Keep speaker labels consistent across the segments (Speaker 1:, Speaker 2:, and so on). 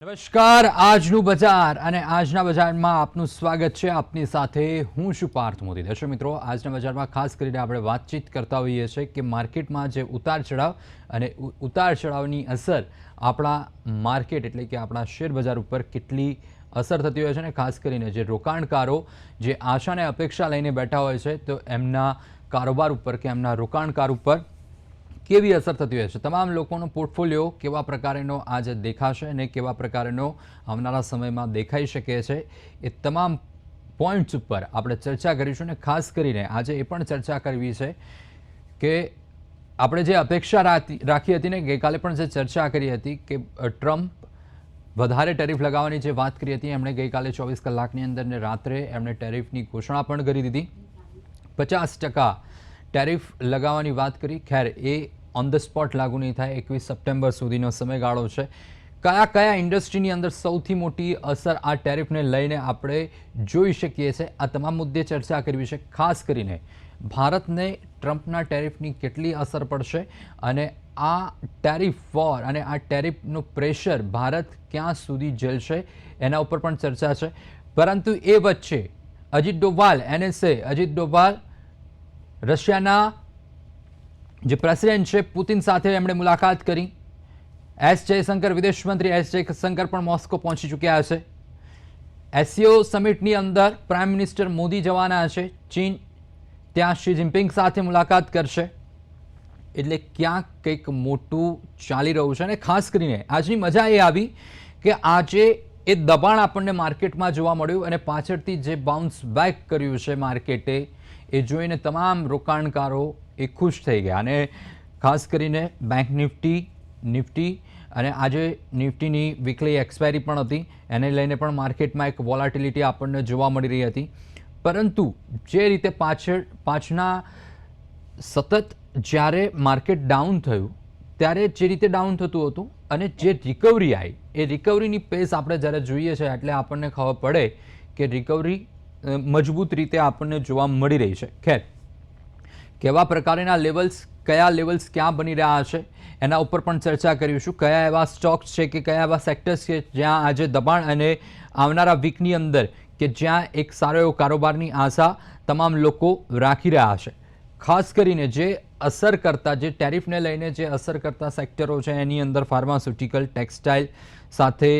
Speaker 1: નમસ્કાર, આજનું બજાર અને આજના બજારમાં આપનું સ્વાગત છે. આપની સાથે હું છું પાર્થ મોદી. દર્શક મિત્રો, આજના બજારમાં ખાસ કરીને આપણે વાતચીત કરતા હોઈએ છીએ કે માર્કેટમાં જે ઉતાર ચઢાવ અને ઉતાર ચઢાવની અસર આપણા માર્કેટ એટલે કે આપણા શેર બજાર ઉપર કેટલી અસર થતી હોય છે અને ખાસ કરીને જે રોકાણકારો જે આશાને અપેક્ષા લઈને બેઠા હોય છે, તો એમના કારોબાર ઉપર કે એમના રોકાણકાર ઉપર કેવી અસર થતી હોય છે? તમામ લોકોનો પોર્ટફોલિયો કેવા પ્રકારનો આજે દેખાશે અને કેવા પ્રકારનો આવનારા સમયમાં દેખાઈ શકે છે? એ તમામ પોઈન્ટ્સ ઉપર આપણે ચર્ચા કરીશું અને ખાસ કરીને આજે એ પણ ચર્ચા કરવી છે કે આપણે જે અપેક્ષા રાખી હતી ને ગઈકાલે પણ જે ચર્ચા કરી હતી કે ટ્રમ્પ વધારે ટેરિફ લગાવવાની જે વાત કરી હતી, એમણે ગઈકાલે ચોવીસ કલાકની અંદર ને રાત્રે એમણે ટેરિફની ઘોષણા પણ કરી દીધી. પચાસ ટકા ટેરિફ લગાવવાની વાત કરી. ખેર, એ ઓન ધ સ્પોટ લાગુ નહીં થાય. એકવીસ સપ્ટેમ્બર સુધીનો સમયગાળો છે. કયા કયા ઇન્ડસ્ટ્રીની અંદર સૌથી મોટી અસર આ ટેરિફને લઈને આપણે જોઈ શકીએ છીએ? આ તમામ મુદ્દે ચર્ચા કરવી છે. ખાસ કરીને ભારતને ટ્રમ્પના ટેરિફની કેટલી અસર પડશે અને આ ટેરિફ વોર અને આ ટેરિફનું પ્રેશર ભારત ક્યાં સુધી જલશે એના ઉપર પણ ચર્ચા છે. પરંતુ એ વચ્ચે અજીત ડોભાલ એનએસએ અજીત ડોભાલ રશિયાના જે પ્રેસિડેન્ટ છે, પુતિન સાથે એમણે મુલાકાત કરી. એસ જયશંકર, વિદેશ મંત્રી એસ જયશંકર પણ મોસ્કો પહોંચી ચૂક્યા છે એસસીઓ સમિટની અંદર પ્રાઇમ મિનિસ્ટર મોદી જવાના છે. ચીન ત્યાં શી જિનપિંગ સાથે મુલાકાત કરશે. એટલે ક્યાંક કંઈક મોટું ચાલી રહ્યું છે અને ખાસ કરીને આજની મજા એ આવી કે આજે એ દબાણ આપણને માર્કેટમાં જોવા મળ્યું અને પાછળથી જે બાઉન્સ બેક કર્યું છે માર્કેટે, એ જોઈને તમામ રોકાણકારો એ ખુશ થઈ ગયા. અને ખાસ કરીને બેંક નિફ્ટી નિફ્ટી અને આજે નિફ્ટીની વીકલી એક્સપાયરી પણ હતી. એને લઈને પણ માર્કેટમાં એક વોલાટિલિટી આપણને જોવા મળી રહી હતી. પરંતુ જે રીતે પાછળ પાછના સતત જ્યારે માર્કેટ ડાઉન થયું, ત્યારે જે રીતે ડાઉન થતું હતું અને જે રિકવરી આવી એ રિકવરીની પેસ આપણે જ્યારે જોઈએ છે એટલે આપણને ખબર પડે કે રિકવરી મજબૂત રીતે આપણને જોવા મળી રહી છે. ખેર કેવા પ્રકારના લેવલ્સ કયા લેવલ્સ ક્યાં બની રહ્યા છે, એના ઉપર પણ ચર્ચા કરીશું કયા એવા સ્ટોક્સ છે કે કયા એવા સેક્ટર્સ છે જ્યાં આજે દબાણ અને આવનારા વીકની અંદર કે જ્યાં એક સારો એવો કારોબારની આશા તમામ લોકો રાખી રહ્યા છે. ખાસ કરીને જે અસર કરતા, જે ટેરિફને લઈને જે અસર કરતા સેક્ટરો છે, એની અંદર ફાર્માસ્યુટિકલ ટેક્સટાઇલ સાથે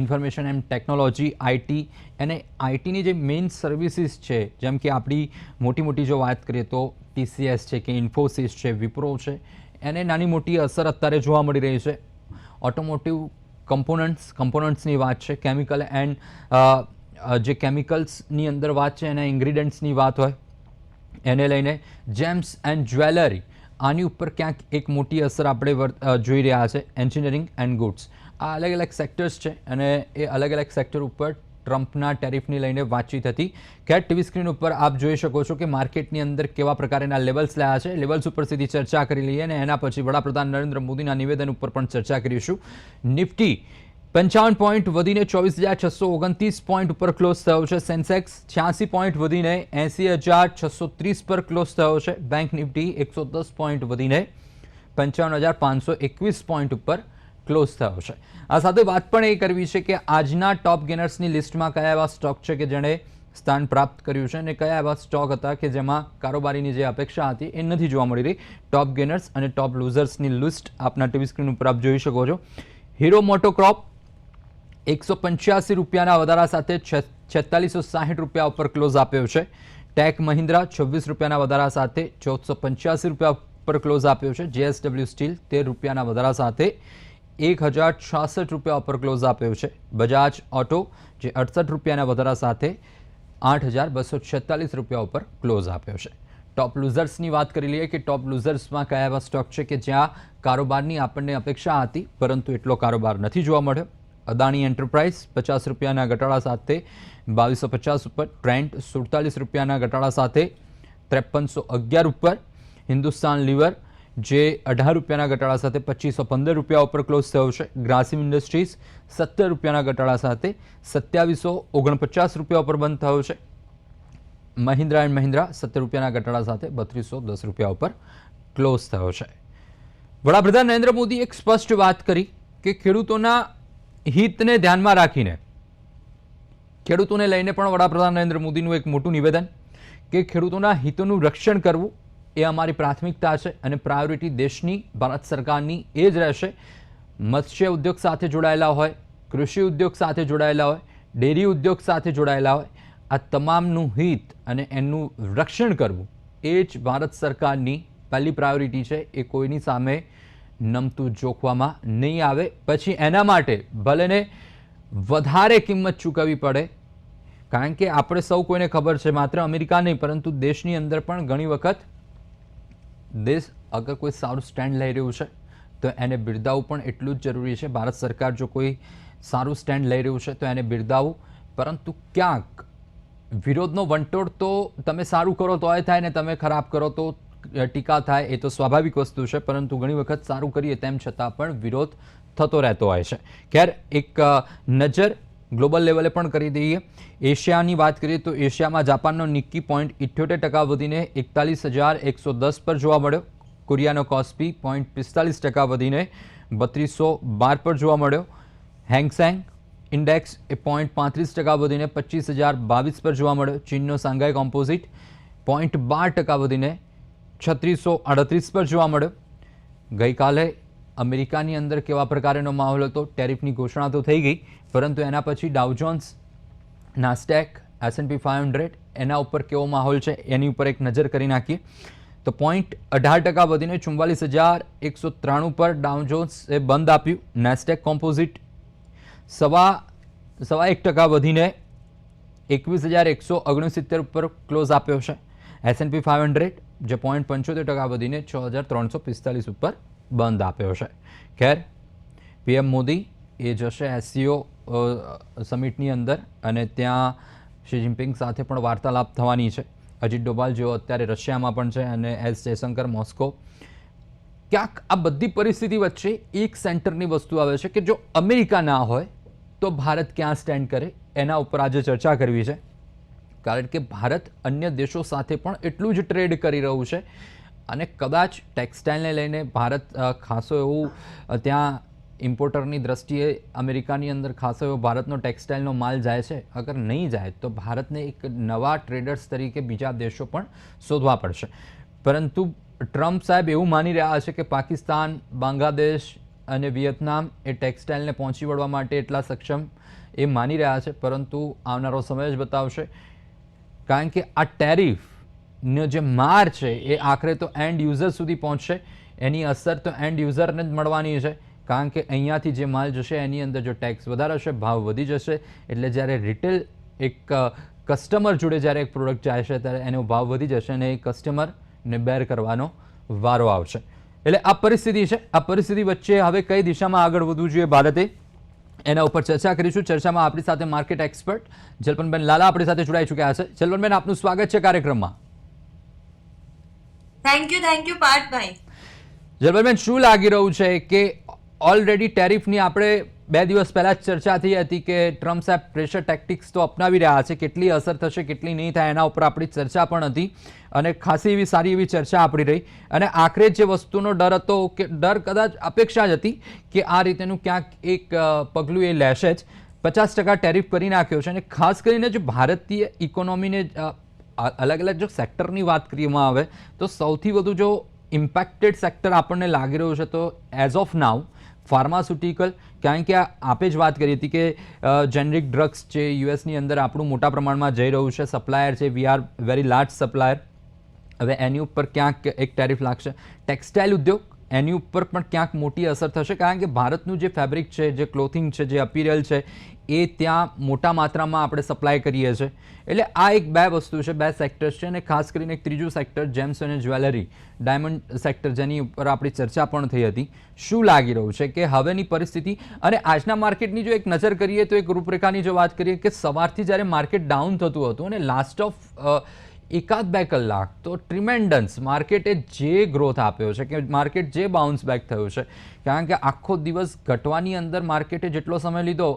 Speaker 1: ઇન્ફોર્મેશન એન્ડ ટેકનોલોજી આઈટી અને આઈટીની જે મેઇન સર્વિસીસ છે, જેમ કે આપણી મોટી મોટી જો વાત કરીએ તો ટીસીએસ છે કે ઇન્ફોસિસ છે વિપ્રો છે, એને નાની મોટી અસર અત્યારે જોવા મળી રહી છે. ઓટોમોટિવ કમ્પોનન્ટ્સ કમ્પોનન્ટ્સની વાત છે કેમિકલ એન્ડ જે કેમિકલ્સની અંદર વાત છે, એના ઇન્ગ્રીડિયન્ટ્સની વાત હોય, એને લઈને જેમ્સ એન્ડ જ્વેલરી આની ઉપર ક્યાંક એક મોટી અસર આપણે જોઈ રહ્યા છે એન્જિનિયરિંગ એન્ડ ગુડ્સ આ અલગ અલગ સેક્ટર્સ છે અને એ અલગ અલગ સેક્ટર ઉપર ટ્રમ્પના ટેરિફની લઈને વાતચીત હતી. કેટ ટીવી સ્ક્રીન ઉપર આપ જોઈ શકો છો કે માર્કેટની અંદર કેવા પ્રકારના લેવલ્સ લાયા છે. લેવલ્સ ઉપર સીધી ચર્ચા કરી લઈએ અને એના પછી વડાપ્રધાન નરેન્દ્ર મોદીના નિવેદન ઉપર પણ ચર્ચા કરીશું. નિફ્ટી પંચાવન પોઈન્ટ વધીને ચોવીસ હજાર છસો ઓગણત્રીસ પોઈન્ટ ઉપર ક્લોઝ થયો છે. સેન્સેક્સ છ્યાસી પોઈન્ટ વધીને એંસી હજાર છસો ત્રીસ પર ક્લોઝ થયો છે. બેંક નિફ્ટી એકસો દસ પોઈન્ટ વધીને પંચાવન હજાર પાંચસો એકવીસ પોઈન્ટ ઉપર ક્લોઝ થયો છે. આ સાથે વાત પણ એ કરવી છે કે આજના ટોપ ગેનર્સની લિસ્ટમાં કયા એવા સ્ટોક છે કે જેણે સ્થાન પ્રાપ્ત કર્યું છે અને કયા એવા સ્ટોક હતા કે જેમાં કારોબારીની જે અપેક્ષા હતી એ નથી જોવા મળી રહી. ટોપ ગેનર્સ અને ટોપ લૂઝર્સની લિસ્ટ આપના ટીવી સ્ક્રીન ઉપર આપ જોઈ શકો છો. હીરો મોટોક્રોપ એકસો પંચ્યાસી રૂપિયાના વધારા સાથે છેતાલીસો સાહીઠ રૂપિયા ઉપર ક્લોઝ આપ્યો છે. ટેક મહિન્દ્રા છવ્વીસ રૂપિયાના વધારા સાથે ચૌદસો પંચ્યાસી રૂપિયા ઉપર ક્લોઝ આપ્યો છે. જેએસડબલ્યુ સ્ટીલ તેર રૂપિયાના વધારા સાથે એક હજાર છાસઠ રૂપિયા ઉપર ક્લોઝ આપ્યો છે. બજાજ ઓટો જે અડસઠ રૂપિયાના વધારા સાથે આઠ હજાર બસો છેતાલીસ રૂપિયા ઉપર ક્લોઝ આપ્યો છે. ટોપ લૂઝર્સની વાત કરી લઈએ કે ટોપ લૂઝર્સમાં કયા એવા સ્ટોક છે કે જ્યાં કારોબારની આપણને અપેક્ષા હતી, પરંતુ એટલો કારોબાર નથી જોવા મળ્યો. અદાણી એન્ટરપ્રાઇઝ પચાસ રૂપિયાના ઘટાડા સાથે બાવીસો પચાસ ઉપર. ટ્રેન્ડ સુડતાલીસ રૂપિયાના ઘટાડા સાથે ત્રેપનસો અગિયાર ઉપર. હિન્દુસ્તાન લીવર જે અઢાર રૂપિયાના ઘટાડા સાથે પચીસો પંદર રૂપિયા ઉપર ક્લોઝ થયો છે. ગ્રાસિમ ઇન્ડસ્ટ્રીઝ સત્તર રૂપિયાના ઘટાડા સાથે સત્યાવીસો ઓગણપચાસ રૂપિયા ઉપર બંધ થયો છે. મહિન્દ્રા એન્ડ મહિન્દ્રા સત્તર રૂપિયાના ઘટાડા સાથે બત્રીસો દસ રૂપિયા ઉપર ક્લોઝ થયો છે. વડાપ્રધાન નરેન્દ્ર મોદીએ એક સ્પષ્ટ વાત કરી કે ખેડૂતોના હિતને ધ્યાનમાં રાખીને, ખેડૂતોને લઈને પણ વડાપ્રધાન નરેન્દ્ર મોદીનું એક મોટું નિવેદન કે ખેડૂતોના હિતોનું રક્ષણ કરવું એ અમારી પ્રાથમિકતા છે અને પ્રાયોરિટી દેશની, ભારત સરકારની એ જ રહેશે. મત્સ્ય ઉદ્યોગ સાથે જોડાયેલા હોય, કૃષિ ઉદ્યોગ સાથે જોડાયેલા હોય, ડેરી ઉદ્યોગ સાથે જોડાયેલા હોય, આ તમામનું હિત અને એનું રક્ષણ કરવું એ જ ભારત સરકારની પહેલી પ્રાયોરિટી છે. એ કોઈની સામે નમતું જોખવામાં નહીં આવે. પછી એના માટે ભલેને વધારે કિંમત ચૂકવવી પડે, કારણ કે આપણે સૌ કોઈને ખબર છે, માત્ર અમેરિકા નહીં, પરંતુ દેશની અંદર પણ ઘણી વખત દેશ અગર કોઈ સારું સ્ટેન્ડ લઈ રહ્યું છે તો એને બિરદાવવું પણ એટલું જ જરૂરી છે ભારત સરકાર જો કોઈ સારું સ્ટેન્ડ લઈ રહ્યું છે તો એને બિરદાવવું પરંતુ ક્યાંક વિરોધનો વંટોળ તો તમે સારું કરો તો એ થાય ને તમે ખરાબ કરો તો ટીકા થાય એ તો સ્વાભાવિક વસ્તુ છે પરંતુ ઘણી વખત સારું કરીએ તેમ છતાં પણ વિરોધ થતો રહેતો હોય છે ખેર એક નજર ગ્લોબલ લેવલે પણ કરી દઈએ. એશિયાની વાત કરીએ તો એશિયામાં જાપાનનો નિક્કી પોઈન્ટ ઇઠ્યોતેર ટકા વધીને એકતાલીસ હજાર એકસો દસ પર જોવા મળ્યો. કોરિયાનો કોસ્પી પોઈન્ટ પિસ્તાલીસ ટકા વધીને બત્રીસો બાર પર જોવા મળ્યો. હેંગસેંગ ઇન્ડેક્સ એ પોઈન્ટ પાંત્રીસ ટકા વધીને પચીસ હજાર બાવીસ પર જોવા મળ્યો. ચીનનો સાંઘાઈ કોમ્પોઝિટ પોઈન્ટ બાર ટકા વધીને છત્રીસો અડત્રીસ પર જોવા મળ્યો. ગઈકાલે અમેરિકાની અંદર કેવા પ્રકારનો માહોલ હતો? ટેરિફની ઘોષણા તો થઈ ગઈ, પરંતુ એના પછી Dow Jones Nasdaq S and P five hundred એના ઉપર કેવો માહોલ છે એની ઉપર એક નજર કરી નાખીએ. તો પોઈન્ટ અઢાર ટકા વધીને ચુમ્બાલીસ હજાર એકસો ત્રાણું પર ડાઉજોન્સે બંધ આપ્યું. નેસ્ટેક કોમ્પોઝિટ સવા સવા એક ટકા વધીને એકવીસ હજાર એકસો ઓગણસિત્તેર ઉપર ક્લોઝ આપ્યો છે. એસએનપી ફાઇવ હંડ્રેડ જે પોઈન્ટ પંચોતેર ટકા વધીને છ હજાર ત્રણસો પિસ્તાલીસ ઉપર બંધ આપ્યો છે. ખેર, પીએમ મોદી એ જશે એસસીઓ સમિટની અંદર અને ત્યાં શી જિનપિંગ સાથે પણ વાર્તાલાપ થવાની છે. અજીત ડોભાલ જેઓ અત્યારે રશિયામાં પણ છે અને એસ જયશંકર મોસ્કો. ક્યાંક આ બધી પરિસ્થિતિ વચ્ચે એક સેન્ટરની વસ્તુ આવે છે કે જો અમેરિકા ના હોય, તો ભારત ક્યાં સ્ટેન્ડ કરે? એના ઉપર આજે ચર્ચા કરવી છે. કારણ કે ભારત અન્ય દેશો સાથે પણ એટલું જ ટ્રેડ કરી રહ્યું છે અને કદાચ ટેક્સટાઇલને લઈને ભારત ખાસો એવું ત્યાં ઇમ્પોર્ટરની દ્રષ્ટિએ અમેરિકાની અંદર ખાસો એવો ભારતનો ટેક્સટાઇલનો માલ જાય છે. અગર નહીં જાય, તો ભારતને એક નવા ટ્રેડર્સ તરીકે બીજા દેશો પણ શોધવા પડશે. પરંતુ ટ્રમ્પ સાહેબ એવું માની રહ્યા છે કે પાકિસ્તાન, બાંગ્લાદેશ અને વિયેતનામ એ ટેક્સટાઇલને પહોંચી વળવા માટે એટલા સક્ષમ એ માની રહ્યા છે. પરંતુ આવનારો સમય જ બતાવશે. કારણ કે આ ટેરિફનો જે માર છે, એ આખરે તો એન્ડ યુઝર સુધી પહોંચશે. એની અસર તો એન્ડ યુઝરને જ મળવાની છે, કારણ કે અહીંયાથી જે માલ જશે, એની અંદર જો ટેક્સ વધારે હશે, ભાવ વધી જશે, એટલે જ્યારે રિટેલ એક કસ્ટમર જોડે જ્યારે એક પ્રોડક્ટ જાય છે, ત્યારે એનો ભાવ વધી જશે અને એ કસ્ટમરને બેર કરવાનો વારો આવશે. એટલે આ પરિસ્થિતિ છે. આ પરિસ્થિતિ વચ્ચે હવે કઈ દિશામાં આગળ વધવું જોઈએ ભારતે? એના ઉપર ચર્ચા કરીશું. ચર્ચામાં આપણી સાથે માર્કેટ એક્સપર્ટ જલપનબેન લાલા આપણી સાથે જોડાઈ ચૂક્યા છે. જલપનબેન, આપનું સ્વાગત છે કાર્યક્રમમાં.
Speaker 2: Thank you thank you Parthbhai
Speaker 1: Jalpanben શું લાગી રહ્યું છે કે ઓલરેડી ટેરિફની આપણે બે દિવસ પહેલાં જ ચર્ચા થઈ હતી કે ટ્રમ્પ સાહેબ પ્રેશર ટેક્ટિક્સ તો અપનાવી રહ્યા છે, કેટલી અસર થશે, કેટલી નહીં થાય એના ઉપર આપણી ચર્ચા પણ હતી અને ખાસી એવી સારી એવી ચર્ચા આપણી રહી. અને આખરે જે વસ્તુનો ડર હતો કે ડર કદાચ અપેક્ષા જ હતી કે આ રીતેનું ક્યાંક એક પગલું એ લેશે જ. પચાસ ટકા ટેરિફ કરી નાખ્યો છે અને ખાસ કરીને જે ભારતીય ઇકોનોમીને અલગ અલગ જો સેક્ટરની વાત કરવામાં આવે, તો સૌથી વધુ જો ઇમ્પેક્ટેડ સેક્ટર આપણને લાગી રહ્યું છે, તો એઝ ઓફ નાવ ફાર્માસ્યુટિકલ કારણ કે આપે જ વાત કરી હતી કે જેનરિક ડ્રગ્સ છે યુએસની અંદર આપણું મોટા પ્રમાણમાં જઈ રહ્યું છે સપ્લાયર છે we are very large supplier હવે એની ઉપર ક્યાંક એક ટેરિફ લાગશે. ટેક્સટાઇલ ઉદ્યોગ, એની ઉપર પણ ક્યાંક મોટી અસર થશે, કારણ કે ભારતનું જે ફેબ્રિક છે, જે ક્લોથિંગ છે, જે અપીરિયલ છે એ ત્યાં મોટા માત્રામાં આપણે સપ્લાય કરીએ છીએ. એટલે આ એક બે વસ્તુ છે, બે સેક્ટર્સ છે અને ખાસ કરીને એક ત્રીજું સેક્ટર જેમ્સ અને જ્વેલરી ડાયમંડ સેક્ટર જેની ઉપર આપણી ચર્ચા પણ થઈ હતી. શું લાગી રહ્યું છે કે હવેની પરિસ્થિતિ? અને આજના માર્કેટની જો એક નજર કરીએ તો એક રૂપરેખાની જો વાત કરીએ કે સવારથી જ્યારે માર્કેટ ડાઉન થતું હતું અને લાસ્ટ ઓફ એકાદ બે કલાક, તો ટ્રિમેન્ડન્સ માર્કેટે જે ગ્રોથ આપ્યો છે, કે માર્કેટ જે બાઉન્સ બેક થયું છે. કારણ કે આખો દિવસ ઘટવાની અંદર માર્કેટે જેટલો સમય લીધો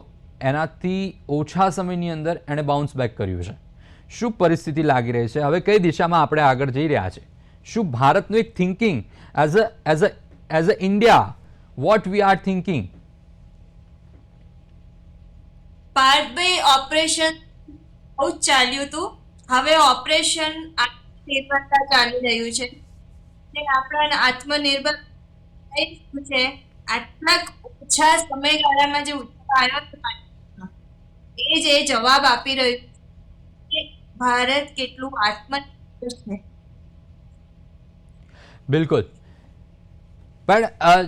Speaker 1: એનાથી ઓછા સમયની અંદર એણે બાઉન્સ બેક કર્યું છે. શું પરિસ્થિતિ લાગી રહી છે? હવે કઈ દિશામાં આપણે આગળ જઈ રહ્યા છે? શું ભારતનું એક thinking as a as a as a India what we are thinking
Speaker 2: Parthbhai operation બહુ જ ચાલ્યું હતું. હવે ઓપરેશન આત્મનિર્ભરતા ચાલી રહ્યું છે. તે આપણા આત્મનિર્ભર છે? આટલા ઓછા સમયગાળામાં જે ઉત્સાહ આવ્યો એ જે એ જવાબ આપી રહ્યું કે ભારત કેટલું આત્મનિર્ભર છે.
Speaker 1: બિલકુલ. પણ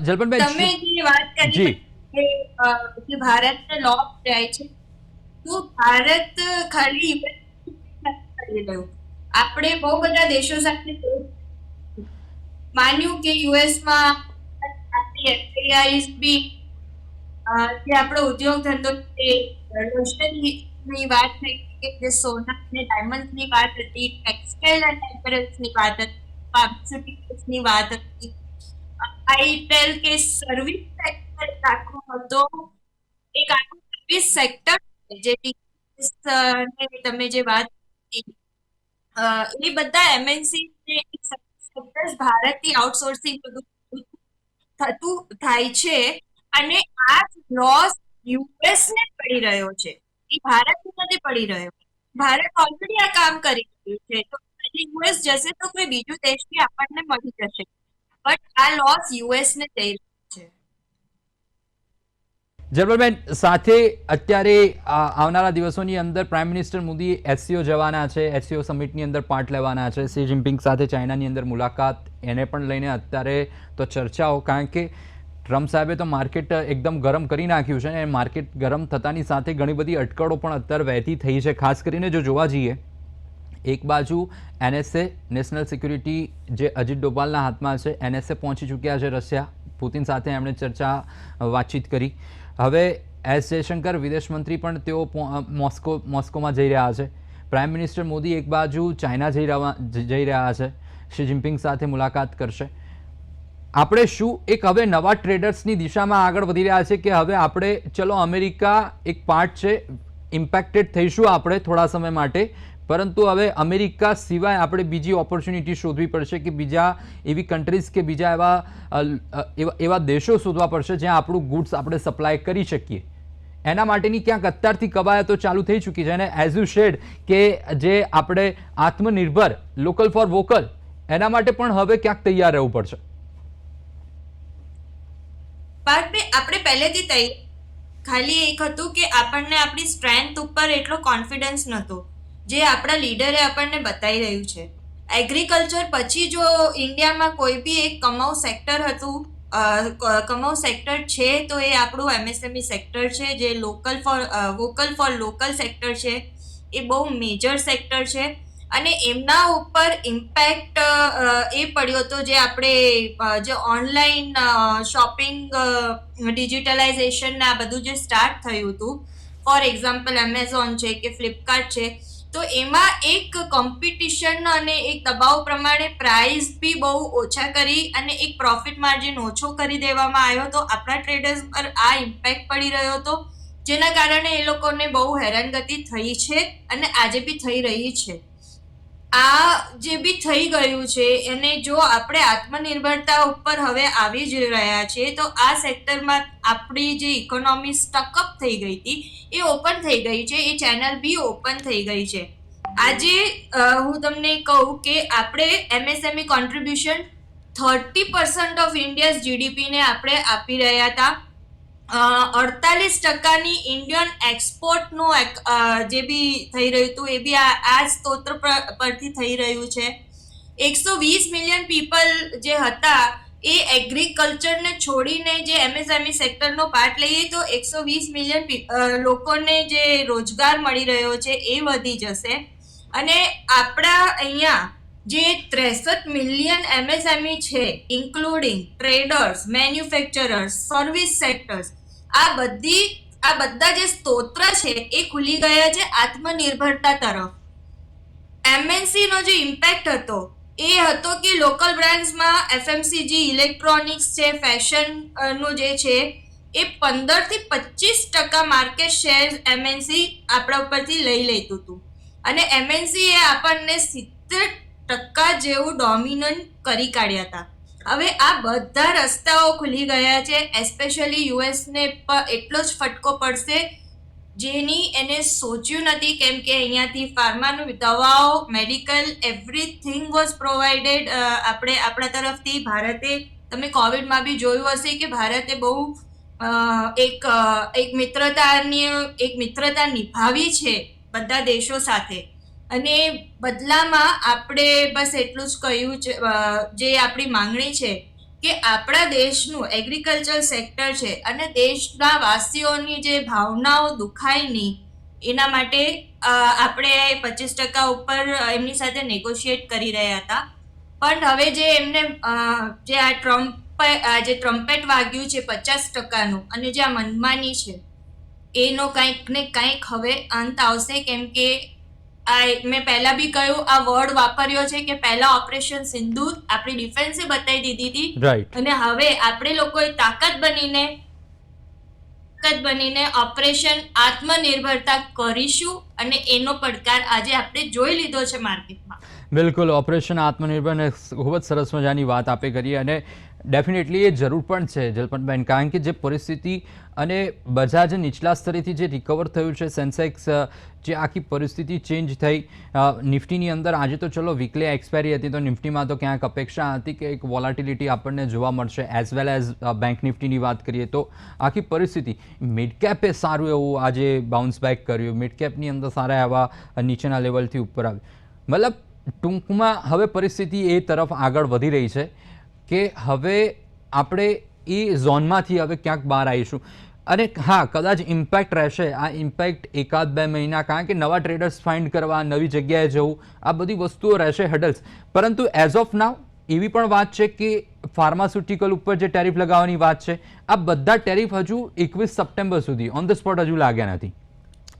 Speaker 1: જલપનબેન
Speaker 2: તમે જે વાત કરી કે ભારતને લોપ જાય છે તો ભારત ખાલી કરી રહ્યું. આપણે બહુ બધા દેશો સાથે માન્યું કે યુએસમાં આપણી એફઆઈઆઈસ બી જે આપણો ઉદ્યોગ ધંધો છે રોશનની વાત થઈ સોના ડાયમંડની વાત હતી ટેક્સટાઇલ અને એપરલ્સની વાત કે સર્વિસ સેક્ટર સર્વિસ સેક્ટર જે તમે જે વાત એ બધા એમએનસી સેક્ટર્સ ભારતથી આઉટસોર્સિંગ બધું થતું થાય છે. અને આ લોસ યુએસ ને પડી રહ્યો છે. એ ભારત નથી પડી રહ્યો ભારત ઓલરેડી આ કામ કરી રહ્યું છે. તો યુએસ જશે તો કોઈ બીજું દેશથી આપણને મળી જશે. બટ આ લોસ યુએસ ને થઈ રહ્યો
Speaker 1: સાથે અત્યારે આવનારા દિવસોની અંદર પ્રાઇમ મિનિસ્ટર મોદી એસસીઓ જવાના છે. એસસીઓ સમિટની અંદર પાર્ટ લેવાના છે. સી જિનપિંગ સાથે ચાઇનાની અંદર મુલાકાત, એને પણ લઈને અત્યારે તો ચર્ચાઓ. કારણ કે ટ્રમ્પ સાહેબે તો માર્કેટ એકદમ ગરમ કરી નાખ્યું છે અને માર્કેટ ગરમ થતાની સાથે ઘણી બધી અટકળો પણ અત્યારે વહેતી થઈ છે. ખાસ કરીને જો જોવા જઈએ, એક બાજુ એનએસએ નેશનલ સિક્યુરિટી જે અજીત ડોભાલના હાથમાં છે એનએસએ પહોંચી ચૂક્યા છે રશિયા. પુતિન સાથે એમણે ચર્ચા વાતચીત કરી. હવે એસ જયશંકર વિદેશ મંત્રી પણ તેઓ મોસ્કો, મોસ્કોમાં જઈ રહ્યા છે. પ્રાઇમ મિનિસ્ટર મોદી એક બાજુ ચાઇના જઈ રહ્યા જઈ રહ્યા છે. શી જિનપિંગ સાથે મુલાકાત કરશે. આપણે શું એક હવે નવા ટ્રેડર્સની દિશામાં આગળ વધી રહ્યા છે કે હવે આપણે, ચલો અમેરિકા એક પાર્ટ છે ઇમ્પેક્ટેડ થઈશું આપણે થોડા સમય માટે, પરંતુ હવે અમેરિકા સિવાય આપણે બીજી ઓપોર્ચ્યુનિટી શોધવી પડશે કે બીજા એવી કન્ટ્રીઝ કે બીજા એવા એવા દેશો શોધવા પડશે જ્યાં આપણું ગુડ્સ આપણે સપ્લાય કરી શકીએ. એના માટેની ક્યાંક અત્યારથી કવાયતો ચાલુ થઈ ચૂકી છે અને એઝ યુ શેડ કે જે આપણે આત્મનિર્ભર લોકલ ફોર વોકલ એના માટે પણ હવે ક્યાંક તૈયાર રહેવું પડશે.
Speaker 2: પાર્થભાઈ આપણે પહેલેથી તૈયાર ખાલી એક હતું કે આપણને આપણી સ્ટ્રેન્થ ઉપર એટલો કોન્ફિડન્સ નહોતો, જે આપણા લીડરે આપણને બતાવી રહ્યું છે. એગ્રીકલ્ચર પછી જો ઇન્ડિયામાં કોઈ બી એક કમાઉ સેક્ટર હતું કમાઉ સેક્ટર છે તો એ આપણું એમએસએમઈ સેક્ટર છે, જે local for vocal for local sector છે. એ બહુ મેજર સેક્ટર છે. અને એમના ઉપર ઇમ્પેક્ટ એ પડ્યો હતો જે આપણે જે ઓનલાઈન શોપિંગ ડિજિટલાઇઝેશન આ બધું જે સ્ટાર્ટ થયું હતું. ફોર એક્ઝામ્પલ એમેઝોન છે કે ફ્લિપકાર્ટ છે. તો એમાં એક કોમ્પિટિશન અને એક દબાવ પ્રમાણે પ્રાઇસ બી બહુ ઓછા કરી અને એક પ્રોફિટ માર્જિન ઓછો કરી દેવામાં આવ્યો તો આપણા ટ્રેડર્સ પર આ ઇમ્પેક્ટ પડી રહ્યો હતો. જેના કારણે એ લોકોને બહુ હેરાનગતિ થઈ છે અને આજે બી થઈ રહી છે. આ જે બી થઈ ગયું છે અને જો આપણે આત્મનિર્ભરતા ઉપર હવે આવી જ રહ્યા છે, તો આ સેક્ટરમાં આપણી જે ઇકોનોમી સ્ટકઅપ થઈ ગઈ હતી, એ ઓપન થઈ ગઈ છે, એ ચેનલ બી ઓપન થઈ ગઈ છે. આજે હું તમને કહું કે આપણે MSME contribution thirty percent of India's જીડીપીને આપણે આપી રહ્યા હતા. અડતાલીસ ટકાની ઇન્ડિયન એક્સપોર્ટનું એક, જે બી થઈ રહ્યું હતું એ બી આ આ સ્તોત્ર પર- પરથી થઈ રહ્યું છે. એકસો વીસ મિલિયન પીપલ જે હતા એ એગ્રીકલ્ચરને છોડીને જે એમએસએમઈ સેક્ટરનો પાર્ટ લઈએ તો એકસો વીસ મિલિયન લોકોને જે રોજગાર મળી રહ્યો છે એ વધી જશે. અને આપણા અહીંયા જે ત્રેસઠ મિલિયન એમએસએમઈ છે including traders manufacturers service sectors આ બધી, આ બધા જે સ્તોત્ર છે એ ખુલી ગયા છે આત્મનિર્ભરતા તરફ. એમએનસીનો જે ઇમ્પેક્ટ હતો એ હતો કે લોકલ બ્રાન્ડ્સમાં એફએમસીજી ઇલેક્ટ્રોનિક્સ છે ફેશનનું જે છે એ પંદરથી પચીસ ટકા માર્કેટ શેર એમએનસી આપણા ઉપરથી લઈ લેતું હતું. અને એમએનસી એ આપણને સિત્તેર ટકા જેવું ડોમિનન્ટ કરી કાઢ્યા હતા. હવે આ બધા રસ્તાઓ ખુલી ગયા છે એસ્પેશિયલી યુએસને એટલો જ ફટકો પડશે, જેની એને સોચ્યું નથી કેમ કે અહીંયાથી ફાર્માનું દવાઓ મેડિકલ એવરીથિંગ વોઝ પ્રોવાઇડેડ આપણે આપણા તરફથી ભારતે, તમે કોવિડમાં બી જોયું હશે કે ભારતે બહુ એક એક મિત્રતાની, એક મિત્રતા નિભાવી છે બધા દેશો સાથે. અને બદલામાં આપણે બસ એટલું જ કહ્યું છે જે આપણી માંગણી છે કે આપણા દેશનું એગ્રીકલ્ચર સેક્ટર છે અને દેશના વાસીઓની જે ભાવનાઓ દુખાય નહીં, એના માટે આપણે પચીસ ટકા ઉપર એમની સાથે નેગોશિએટ કરી રહ્યા હતા. પણ હવે જે એમને જે આ ટ્રમ્પ જે ટ્રમ્પેટ વાગ્યું છે પચાસ ટકાનું અને જે આ મનમાની છે, એનો કંઈક ને કંઈક હવે અંત આવશે, કેમ કે મેં પહેલા બી કહ્યું આ વર્ડ વાપર્યો છે કે પહેલા ઓપરેશન સિંધુ આપણી ડિફેન્સે બતાવી દીધી હતી. અને હવે આપણે લોકોએ તાકાત બનીને તાકાત બનીને ઓપરેશન આત્મનિર્ભરતા કરીશું અને એનો પડકાર આજે આપણે જોઈ લીધો છે માર્કેટમાં
Speaker 1: બિલકુલ ઓપરેશન આત્મનિર્ભર ખૂબ જ સરસ મજાની વાત આપે કરી અને ડેફિનેટલી એ જરૂર પણ છે જલપતબેન કારણ કે જે પરિસ્થિતિ અને બજાર જે નીચલા સ્તરેથી જે રિકવર થયું છે સેન્સેક્સ જે આખી પરિસ્થિતિ ચેન્જ થઈ નિફ્ટીની અંદર આજે તો ચલો વીકલી એક્સપાયરી હતી, તો નિફ્ટીમાં તો ક્યાંક અપેક્ષા હતી કે એક વોલાટિલિટી આપણને જોવા મળશે એઝ વેલ એઝ બેંક નિફ્ટીની વાત કરીએ તો આખી પરિસ્થિતિ. મિડકેપે સારું એવું આજે બાઉન્સ બેક કર્યું. મિડકેપની અંદર સારા એવા નીચેના લેવલથી ઉપર આવ્યું. મતલબ ટૂંકમાં હવે પરિસ્થિતિ એ તરફ આગળ વધી રહી છે. કે હવે આપણે એ ઝોનમાંથી હવે ક્યાંક બહાર આવીશું. અને હા, કદાચ ઇમ્પેક્ટ રહેશે. આ ઇમ્પેક્ટ એકાદ બે મહિના, કારણ કે નવા ટ્રેડર્સ ફાઇન્ડ કરવા, નવી જગ્યાએ જવું, આ બધી વસ્તુઓ રહેશે હડલ્સ પરંતુ એઝ ઓફ નાવ એવી પણ વાત છે કે ફાર્માસ્યુટિકલ ઉપર જે ટેરિફ લગાવવાની વાત છે, આ બધા ટેરિફ હજુ એકવીસ સપ્ટેમ્બર સુધી ઓન ધ સ્પોટ હજુ લાગ્યા નથી.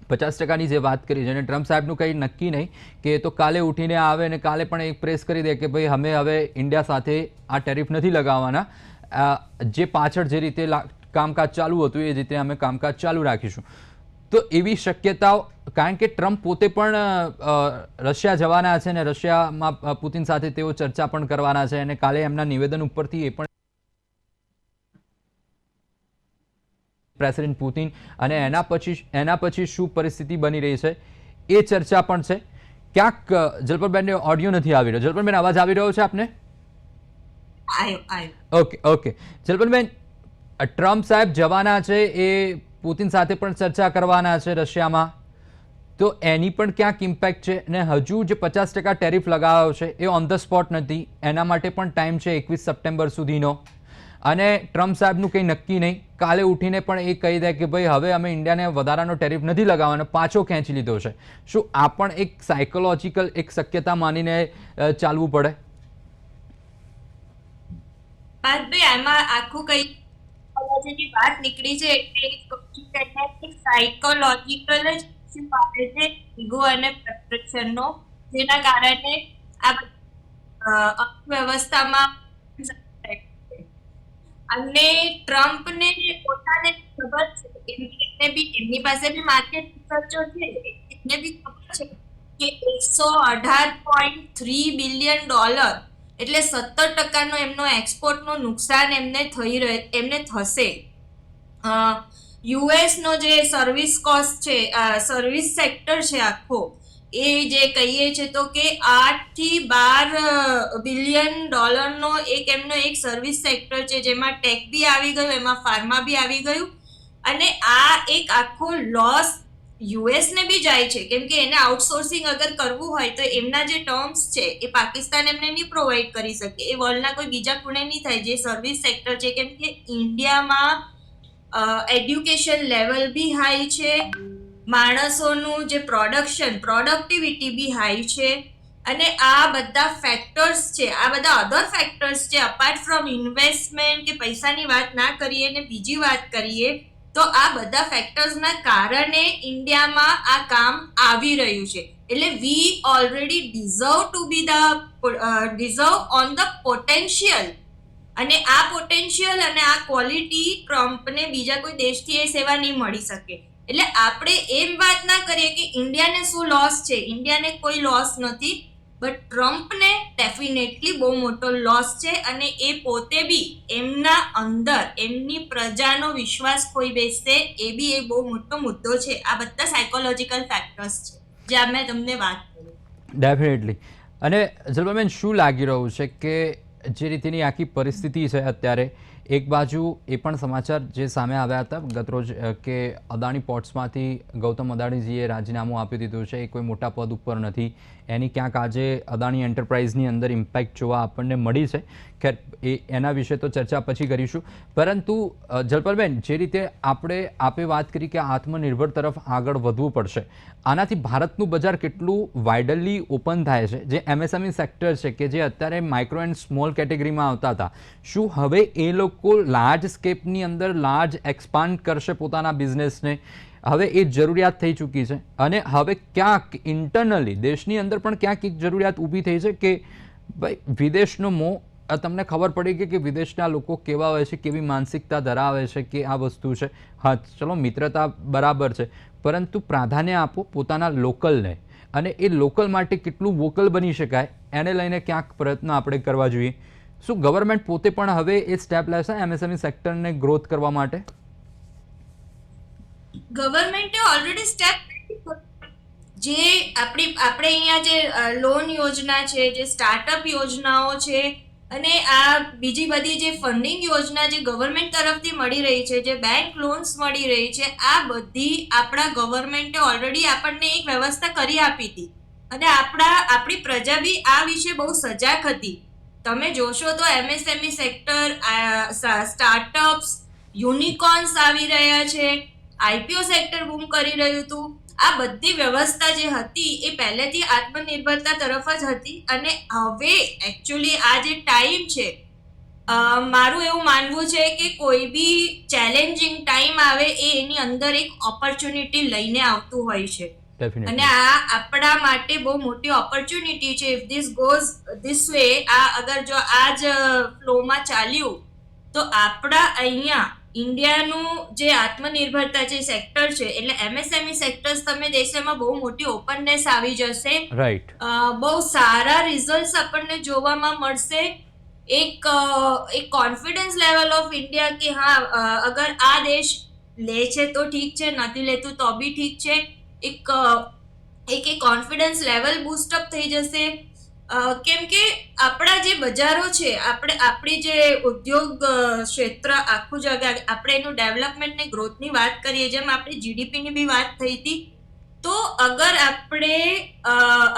Speaker 1: પચાસ ટકાની જે વાત કરી છે અને ટ્રમ્પ સાહેબનું કંઈ નક્કી નહીં કે તો કાલે ઉઠીને આવે અને કાલે પણ એક પ્રેસ કરી દે કે ભાઈ અમે હવે ઇન્ડિયા સાથે આ ટેરિફ નથી લગાવવાના. જે પાછળ જે રીતે કામકાજ ચાલુ હતું એ રીતે અમે કામકાજ ચાલુ રાખીશું. તો એવી શક્યતાઓ, કારણ કે ટ્રમ્પ પોતે પણ રશિયા જવાના છે અને રશિયામાં પુતિન સાથે તેઓ ચર્ચા પણ કરવાના છે અને કાલે એમના નિવેદન ઉપરથી એ પણ પ્રેસિડેન્ટ પુતિન અને એના પછી એના પછી શું પરિસ્થિતિ બની રહી છે એ ચર્ચા પણ છે. ક્યાંક જલપરબેનને ઓડિયો નથી આવી રહ્યો. જલપરબેન અવાજ આવી રહ્યો છે આપને? Okay okay. જલપનબેન ટ્રમ્પ સાહેબ જવાના છે એ પુતિન સાથે પણ ચર્ચા કરવાના છે રશિયામાં. તો એની પણ ક્યાંક ઇમ્પેક્ટ છે? ને હજુ જે પચાસ ટકા ટેરિફ લગાવ્યો છે. એ ઓન ધ સ્પોટ નથી. એના માટે પણ ટાઈમ છે એકવીસ સપ્ટેમ્બર સુધીનો. અને ટ્રમ્પ સાહેબનું કંઈ નક્કી નહીં. કાલે ઉઠીને પણ એ કહી દે કે ભાઈ, હવે અમે ઇન્ડિયાને વધારાનો ટેરિફ નથી લગાવવાનો, પાછો ખેંચી લીધો છે. શું આ પણ એક સાયકોલોજીકલ એક શક્યતા માનીને ચાલવું પડે?
Speaker 2: પાર્થભાઈ આમાં આખું કઈ સાયકોલોજીની નીકળી છે એટલે સાયકોલોજીકલ જ issue આવે છે જેના કારણે આ અર્થવ્યવસ્થામાં અને ટ્રમ્પને પોતાને ખબર છે, એમને બી, એમની પાસે બી માર્કેટ રિસર્ચો છે, એમને બી ખબર છે કે એકસો અઢાર પોઈન્ટ થ્રી બિલિયન ડોલર એટલે સત્તર ટકાનો એમનો એક્સપોર્ટનું નુકસાન એમને થઈ રહે, એમને થશે. યુએસનો જે સર્વિસ કોસ્ટ છે સર્વિસ સેક્ટર છે આખો એ જે કહીએ છે તો કે આઠથી બાર બિલિયન ડોલરનો એક એમનો એક સર્વિસ સેક્ટર છે, જેમાં ટેક બી આવી ગયું, એમાં ફાર્મા બી આવી ગયું. અને આ એક આખો લોસ યુએસને બી જાય છે. કેમ કે એને આઉટસોર્સિંગ અગર કરવું હોય તો એમના જે ટર્મ્સ છે, એ પાકિસ્તાન એમને નહીં પ્રોવાઈડ કરી શકે. એ વર્લ્ડના કોઈ બીજા ખૂણે નહીં થાય. જે સર્વિસ સેક્ટર છે, કેમ કે ઇન્ડિયામાં એડ્યુકેશન લેવલ બી હાઈ છે. માણસોનું જે પ્રોડક્શન પ્રોડક્ટિવિટી બી હાઈ છે. અને આ બધા ફેક્ટર્સ છે, આ બધા અધર ફેક્ટર્સ છે અપાર્ટ ફ્રોમ ઇન્વેસ્ટમેન્ટ કે પૈસાની વાત ના કરીએ ને બીજી વાત કરીએ, તો આ બધા ફેક્ટર્સના કારણે ઇન્ડિયામાં આ કામ આવી રહ્યું છે. એટલે we already deserve to be the deserve on the potential અને આ પોટેન્શિયલ અને આ ક્વોલિટી ટ્રમ્પને બીજા કોઈ દેશથી એ સેવા નહીં મળી શકે. એટલે આપણે એમ વાત ના કરીએ કે ઇન્ડિયાને શું લોસ છે? ઇન્ડિયાને કોઈ લોસ નથી બટ ટ્રમ્પને ડેફિનેટલી બહુ મોટો લોસ છે અને એ પોતે બી એમના અંદર, એમની પ્રજાનો વિશ્વાસ કોઈ બેસશે, એ બી એ બહુ મોટો મુદ્દો છે. આ બધા સાયકોલોજીકલ ફેક્ટર્સ છે, જે મેં તમને વાત કરી.
Speaker 1: ડેફિનેટલી અને જલપાબેન શું લાગી રહ્યું છે કે જે રીતેની આખી પરિસ્થિતિ છે અત્યારે એક બાજુ એ પણ સમાચાર જે સામે આવ્યા હતા ગતરોજ કે અદાણી પોર્ટ્સમાંથી ગૌતમ અદાણીજીએ રાજીનામું આપી દીધું છે. એ કોઈ મોટા પદ ઉપર નથી. એની ક્યાંક આજે અદાણી એન્ટરપ્રાઇઝની અંદર ઇમ્પેક્ટ જોવા આપણને મળી છે. ખેર, એ, એના વિશે તો ચર્ચા પછી કરીશું. પરંતુ જલપલબેન, જે રીતે આપણે આપે વાત કરી કે આત્મનિર્ભર તરફ આગળ વધવું પડશે, આનાથી ભારતનું બજાર કેટલું વાઇડલી ઓપન થાય છે? જે એમએસએમઈ સેક્ટર છે કે જે અત્યારે માઇક્રો એન્ડ સ્મોલ કેટેગરીમાં આવતા હતા. શું હવે એ લોકો લાર્જ સ્કેપની અંદર લાર્જ એક્સપાન્ડ કરશે પોતાના બિઝનેસને. હવે એ જરૂરિયાત થઈ ચૂકી છે. અને હવે ક્યાંક ઇન્ટરનલી દેશની અંદર પણ ક્યાંક એક જરૂરિયાત ઊભી થઈ છે કે ભાઈ વિદેશનો મોં તમને ખબર પડી ગઈ કે વિદેશના લોકો કેવા હોય છે, કેવી માનસિકતા ધરાવે છે, કે આ વસ્તુ છે. હા, ચલો, મિત્રતા બરાબર છે. પરંતુ પ્રાધાન્ય આપો પોતાના લોકલને. અને એ લોકલ માટે કેટલું વોકલ બની શકાય, એને લઈને ક્યાંક પ્રયત્ન આપણે કરવા જોઈએ. શું ગવર્મેન્ટ પોતે પણ હવે એ સ્ટેપ લેશે એમએસએમઈ સેક્ટરને ગ્રોથ કરવા માટે?
Speaker 2: ગવર્મેન્ટે ઓલરેડી સ્ટેપ જે આપણી, આપણે અહીંયા જે લોન યોજના છે, જે સ્ટાર્ટઅપ યોજનાઓ છે, અને આ બીજી બધી જે ફંડિંગ યોજના જે ગવર્મેન્ટ તરફથી મળી રહી છે, જે બેંક લોન્સ મળી રહી છે, આ બધી આપણા ગવર્મેન્ટે ઓલરેડી આપણને એક વ્યવસ્થા કરી આપી હતી. અને આપણા, આપણી પ્રજા બી આ વિશે બહુ સજાગ હતી. તમે જોશો તો એમએસએમઈ સેક્ટર સ્ટાર્ટઅપ્સ યુનિકોર્ન્સ આવી રહ્યા છે. આઈપીઓ સેક્ટર બૂમ કરી રહ્યું હતું. આ બધી વ્યવસ્થા જે હતી એ પહેલેથી આત્મનિર્ભરતા તરફ જ હતી અને હવે એકચ્યુઅલી આ જે ટાઈમ છે મારું એવું માનવું છે કે કોઈ બી ચેલેન્જિંગ ટાઈમ આવે એ એની અંદર એક ઓપોર્ચ્યુનિટી લઈને આવતું હોય છે. અને આ આપણા માટે બહુ મોટી ઓપોર્ચ્યુનિટી છે. If this goes this way આ અગર જો આ જ ફ્લોમાં ચાલ્યું તો આપણા અહીંયા ઇન્ડિયાનું જે આત્મનિર્ભરતા જે સેક્ટર છે એટલે એમએસએમઈ સેક્ટર્સ તમે દેશો એમાં બહુ મોટી ઓપનનેસ આવી જશે.
Speaker 1: રાઈટ
Speaker 2: બહુ સારા રિઝલ્ટ્સ આપણને જોવામાં મળશે. એક એક કોન્ફિડન્સ લેવલ ઓફ ઇન્ડિયા કે હા અગર આ દેશ લે છે તો ઠીક છે નથી લેતું તો બી ઠીક છે. એક એક એ કોન્ફિડન્સ લેવલ બૂસ્ટઅપ થઈ જશે. કેમ કે આપણા જે બજારો છે, આપણે, આપણી જે ઉદ્યોગ ક્ષેત્ર આખું જગા આપણે એનું ડેવલપમેન્ટ ને ગ્રોથની વાત કરીએ, જેમ આપણી જીડીપીની બી વાત થઈ હતી, તો અગર આપણે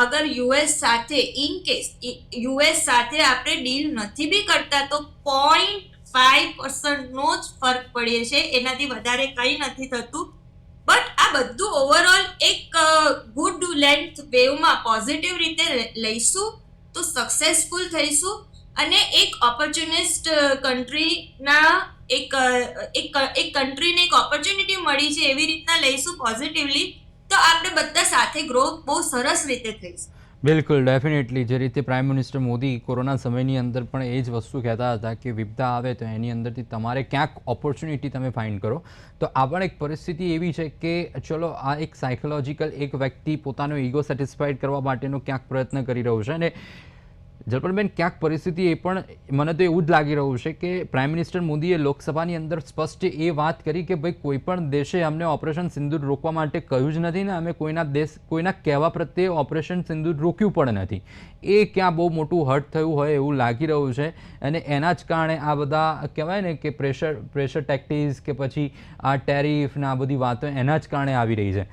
Speaker 2: અગર યુએસ સાથે ઇન કેસ યુએસ સાથે આપણે ડીલ નથી બી કરતા, તો પોઈન્ટ ફાઈવ પર્સન્ટનો જ ફરક પડે છે. એનાથી વધારે કંઈ નથી થતું. બટ આ બધું ઓવરઓલ એક ગુડ લેન્થ વેવમાં પોઝિટિવ રીતે લઈશું તો સક્સેસફુલ થઈશું. અને એક ઓપોર્ચ્યુનિસ્ટ કન્ટ્રીના એક એક એક કન્ટ્રીને એક ઓપોર્ચ્યુનિટી મળી છે એવી રીતના લઈશું પોઝિટિવલી તો આપણે બધા સાથે ગ્રો બહુ સરસ રીતે થઈશું.
Speaker 1: બિલકુલ ડેફિનેટલી જે રીતે પ્રાઇમ મિનિસ્ટર મોદી કોરોના સમયની અંદર પણ એ જ વસ્તુ કહેતા હતા કે વિપદા આવે તો એની અંદરથી તમારે ક્યાંક ઓપોર્ચ્યુનિટી તમે ફાઇન્ડ કરો. તો આ પણ એક પરિસ્થિતિ એવી છે કે ચલો, આ એક સાયકોલોજીકલ એક વ્યક્તિ પોતાનો ઈગો સેટિસ્ફાઈડ કરવા માટેનો ક્યાંક પ્રયત્ન કરી રહ્યો છે અને જલપલબેન ક્યાંક પરિસ્થિતિ એ પણ મને તો એવું જ લાગી રહ્યું છે કે પ્રાઇમ મિનિસ્ટર મોદીએ લોકસભાની અંદર સ્પષ્ટ એ વાત કરી કે ભાઈ કોઈ પણ દેશે અમને ઓપરેશન સિંદૂર રોકવા માટે કહ્યું જ નથી ને અમે કોઈના દેશ, કોઈના કહેવા પ્રત્યે ઓપરેશન સિંદૂર રોક્યું પણ નથી. એ ક્યાં બહુ મોટું હર્ટ થયું હોય એવું લાગી રહ્યું છે અને એના જ કારણે આ બધા કહેવાય ને કે પ્રેશર પ્રેશર ટેક્ટિસ કે પછી આ ટેરિફ ને આ બધી વાતો એના જ કારણે આવી રહી છે.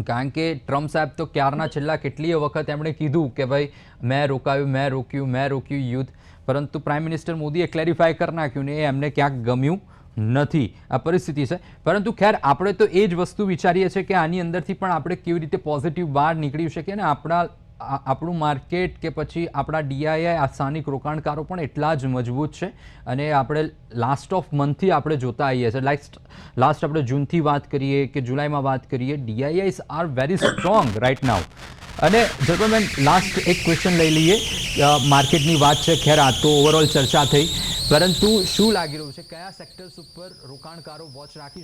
Speaker 1: કારણ કે ટ્રમ્પ સાહેબ તો ક્યારના છેલ્લા કેટલીય વખત એમણે કીધું કે ભાઈ, મેં રોકાયું, મેં રોક્યું મેં રોક્યું યુદ્ધ. પરંતુ પ્રાઇમ મિનિસ્ટર મોદીએ ક્લેરિફાય કરી નાખ્યું ને એ એમને ક્યાંક ગમ્યું નથી. આ પરિસ્થિતિ છે. પરંતુ ખેર, આપણે તો એ જ વસ્તુ વિચારીએ છીએ કે આની અંદરથી પણ આપણે કેવી રીતે પોઝિટિવ બહાર નીકળી શકીએ ને આપણા આપણું માર્કેટ કે પછી આપણા ડીઆઈઆઈ આ સ્થાનિક રોકાણકારો પણ એટલા જ મજબૂત છે. અને આપણે લાસ્ટ ઓફ મંથથી આપણે જોતા આવીએ છીએ. લાસ્ટ લાસ્ટ આપણે જૂનથી વાત કરીએ કે જુલાઈમાં વાત કરીએ, DIIs are very strong right now અને જગમેન લાસ્ટ એક ક્વેશ્ચન લઈ લઈએ. માર્કેટની વાત છે. ખેર, આ તો ઓવરઓલ ચર્ચા થઈ. પરંતુ શું લાગી રહ્યું છે? કયા સેક્ટર્સ ઉપર રોકાણકારો વોચ રાખી